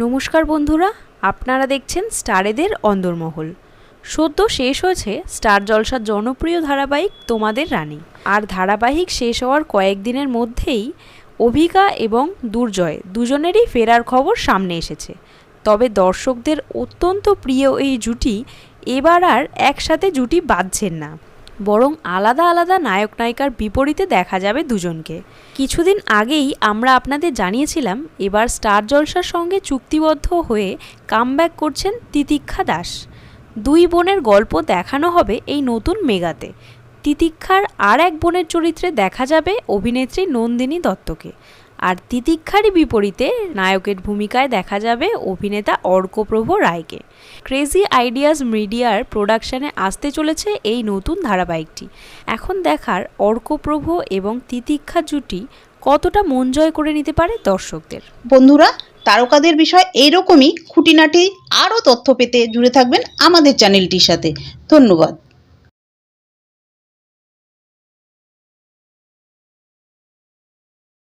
নমস্কার বন্ধুরা, আপনারা দেখছেন স্টারেদের অন্দরমহল। সদ্য শেষ হয়েছে স্টার জলসার জনপ্রিয় ধারাবাহিক তোমাদের রানী। আর ধারাবাহিক শেষ হওয়ার কয়েকদিনের মধ্যেই অভিকা এবং দুর্জয় দুজনেরই ফেরার খবর সামনে এসেছে। তবে দর্শকদের অত্যন্ত প্রিয় এই জুটি, এবার আর একসাথে জুটি বাঁধছেন না। বরং আলাদা আলাদা নায়ক নায়িকার বিপরীতে দেখা যাবে দুজনকে। কিছুদিন আগেই আমরা আপনাদের জানিয়েছিলাম, এবার স্টার জলসার সঙ্গে চুক্তিবদ্ধ হয়ে কামব্যাক করছেন তিতিক্ষা দাস। দুই বোনের গল্প দেখানো হবে এই নতুন মেগাতে। তিতিক্ষার আর এক বোনের চরিত্রে দেখা যাবে অভিনেত্রী নন্দিনী দত্তকে। আর তিতিক্ষারই বিপরীতে নায়কের ভূমিকায় দেখা যাবে অভিনেতা অর্কপ্রভ রায়কে। ক্রেজি আইডিয়াস মিডিয়ার প্রোডাকশনে আসতে চলেছে এই নতুন ধারাবাহিকটি। এখন দেখার অর্কপ্রভ এবং তিতিক্ষা জুটি কতটা মন জয় করে নিতে পারে দর্শকদের? বন্ধুরা, তারকাদের বিষয় এইরকমই, খুঁটিনাটি আরও তথ্য পেতে জুড়ে থাকবেন আমাদের চ্যানেলটির সাথে। ধন্যবাদ।